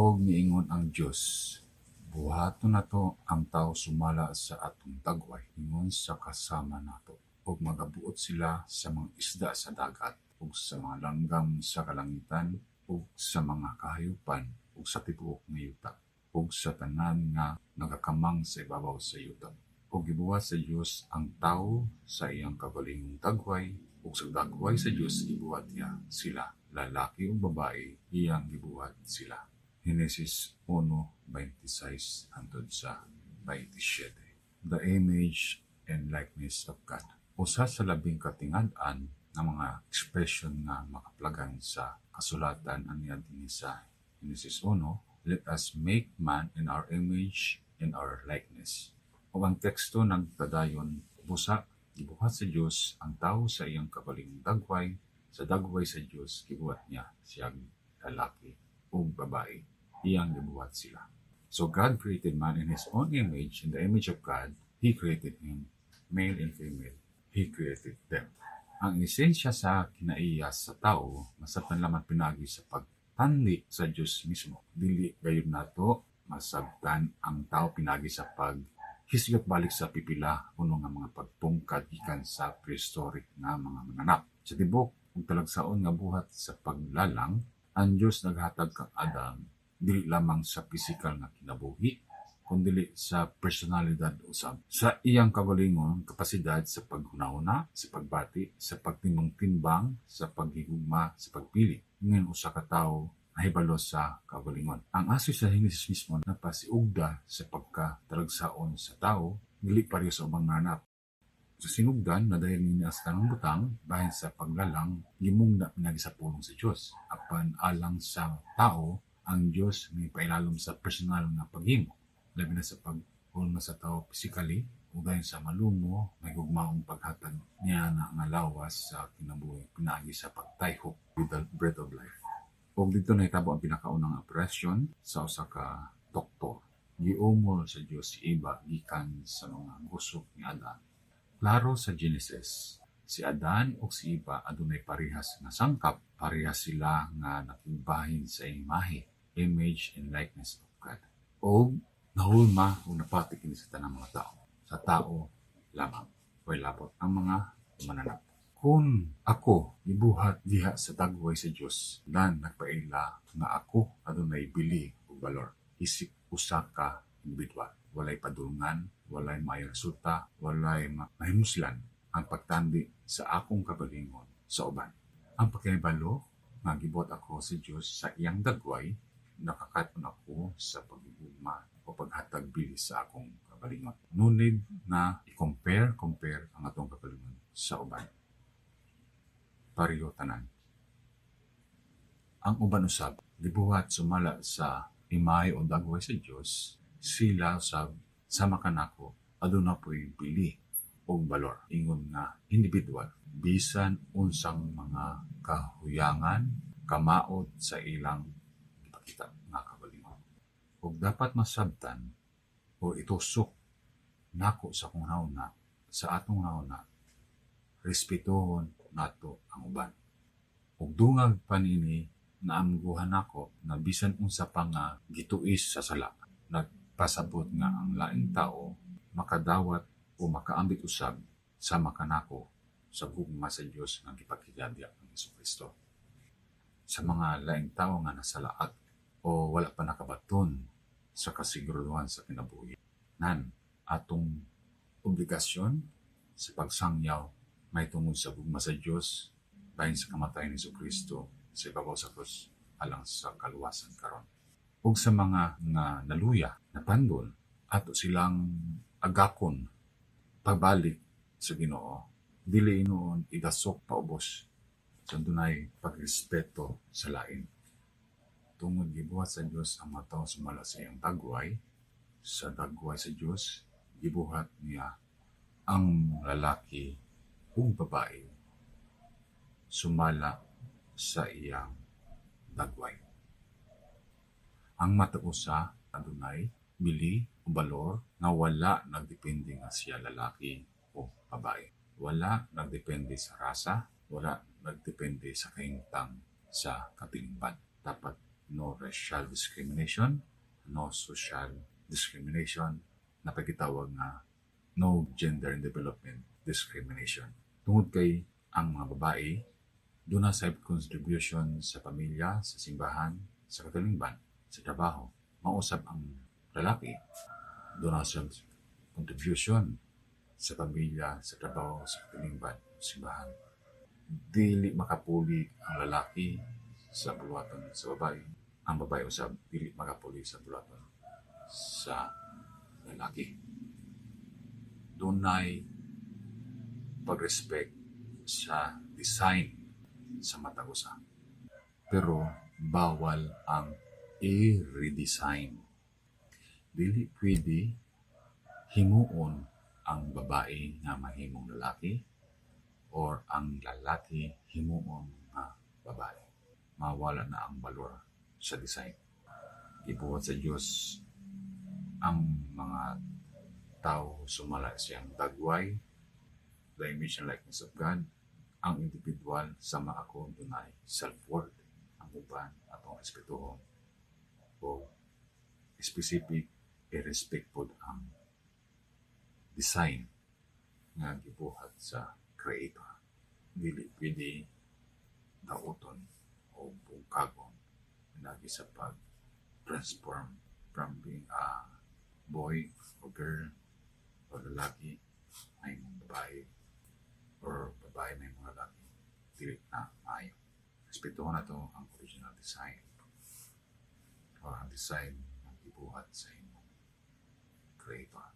Og niingon ang Dios, buhato na to ang tao sumala sa atong tagway ingon sa kasama nato ug magabuot sila sa mga isda sa dagat ug sa mga langgam sa kalangitan ug sa mga kahayupan ug sa tibuok nga yuta ug sa tanan nga nagakamang sa ibabaw sa yuta. Ug gibuhat sa Dios ang tao sa iyang kabalingong tagway ug sa dagway sa Dios gibuhat niya sila lalaki ug babae iyang gibuhat sila Genesis 1:26 hangtod sa 27 The image and likeness of God. Usa sa labing katingad-an nga mga expression nga makaplagan sa kasulatan aniya dinhi sa Genesis 1 let us make man in our image and our likeness. O ang teksto nagpadayon busa gibuhat sa Dios ang tao sa iyang kabalingong dagway sa dagway sa Dios gibuhat niya siyang lalaki ug babae. Iyang gibuhat sila. So God created man in his own image. In the image of God he created him. Male and female he created them. Ang esensya sa kinaiya sa tao masabtan lamang pinagi sa pagtandi sa Dios mismo. Dili gayud nato masabtan ang tao pinagi sa pag hisgot balik sa pipila kuno nga mga pagpungkad ikan sa prehistoric nga mga manganap. Sa tibok ug talagsaon nga buhat sa paglalang, ang Dios naghatag kang Adam dili lamang sa pisikal nga kinabuhi kundi sa personalidad usab. Sa iyang kagalingon, kapasidad sa paghunahuna, sa pagbati, sa pagtimbang-timbang, sa paghigugma, sa pagpili. Ngayon usa ka tawo nahibalo sa kagalingon. Ang aso sa Genesis mismo napasiugda sa pagkatalagsaon sa tao, dili pareho sa ubang nanap. Sa sinugdan na dahil niya sa tanang butang, bahin sa paglalang, gimong na pinagi sa Diyos. Apan alang sa tao, ang Diyos may pailalom sa personal nga paghimo. Labi na sa pagpulong sa tao physically, ugayon sa malumo, may gugmaong paghatag niya na nga sa kinabuhi, pinagi sa pagtayhok with the breath of life. Ug dito nahitabo ang pinakaunang operasyon sa usa ka doktor. Giumol sa Dios Eva gikan sa mga gusok ni Adan. Klaro sa Genesis, si Adan ug si Eva adunay parehas nga sangkap, parehas sila nga nakigbahin sa imahe, image and likeness of God. O nahulma o napati kini sa tanang mga tao. Sa tao lamang. Way labot ang mga mananap kung ako gibuhat diha sa dagway sa Dios dan nagpaila nga ako adunay bili ug balor isip usa ka individual walay padulngan walay may resulta walay mahimuslan ang pagtandi sa akong kabalingon sa uban. Ang pagkahibalo nga gibuhat ako sa Dios sa iyang dagway nakakaton ako sa pagigugma o paghatag sa akong kabalingon. No need na i-compare compare ang atong kabalingon sa uban. Pareho tanan. Ang uban usab gibuhat sumala sa imay o dagway sa Dios sila usab sama kanako aduna po'y bili o balor ingon nga individual bisan unsang mga kahuyangan kamaot sa ilang ipakita nga kabalingon ug dapat masabtan o itusok nako sa kung na sa atong nauna respetuhon nato ang uban. Ug dungag panini naamguhan ako na bisan unsa pa nga gituis sa sala. Nagpasabot nga ang laing tao makadawat o makaambit usab sa makanako sa gugma sa Dios nga gipakigandya ng Hesus Kristo. Sa mga laing tao nga nasalaat o wala pa nakabaton sa kasiguruhan sa kinabuhi. Nan, atong obligasyon sa pagsangyaw may tungod sa gugma sa Diyos bahin sa kamatayan ni Kristo sa ibabaw sa krus alang sa kaluwasan karon. Ug sa mga nga naluya, napandol, ato silang agakon pagbalik sa Ginoo. Dili inoon idasok paubos sa dunay pagrespeto sa lain. Tungod gibuhat sa Dios ang mataw sa iyang dagway, sa dagway sa Dios gibuhat niya ang lalaki ug babae sumala sa iyang dagway. Ang matausa adunay bili o balor nga wala nagdepende nga siya lalaki o babae. Wala nagdepende sa rasa, wala nagdepende sa kahimtang sa katilingban. Dapat no racial discrimination, no social discrimination, na pagkitawag nga no gender and development discrimination. Tungod kay ang mga babae, doon na sa contribution sa pamilya, sa simbahan, sa katalingban, sa trabaho. Mausap ang lalaki, doon sa contribution sa pamilya, sa trabaho, sa katalingban, simbahan. Dili makapuli ang lalaki sa buluhaton sa babae. Ang babae usab dili makapuli sa buluhaton sa lalaki. Dunay pag-respect sa design sa mata usa. Pero bawal ang i-redesign. Dili pwede himuon ang babae nga mahimong lalaki or ang lalaki himuon nga babae. Mawala na ang valor sa design. Ibuhat sa Diyos ang mga tao sumala siyang dagway, the image and likeness of God, ang individual sama ako dunay self-worth ang uban atong respetuhon o specific i-respect pod ang design nga gibuhat sa creator. Dili pwede dauton o bungkagon lagi sa pag transform from being a boy or girl o lalaki ay babae or babae may mga lalaki. Dili na maayo. Respetuhan na to ang original design. O ang design ng ibuhat sa imong creator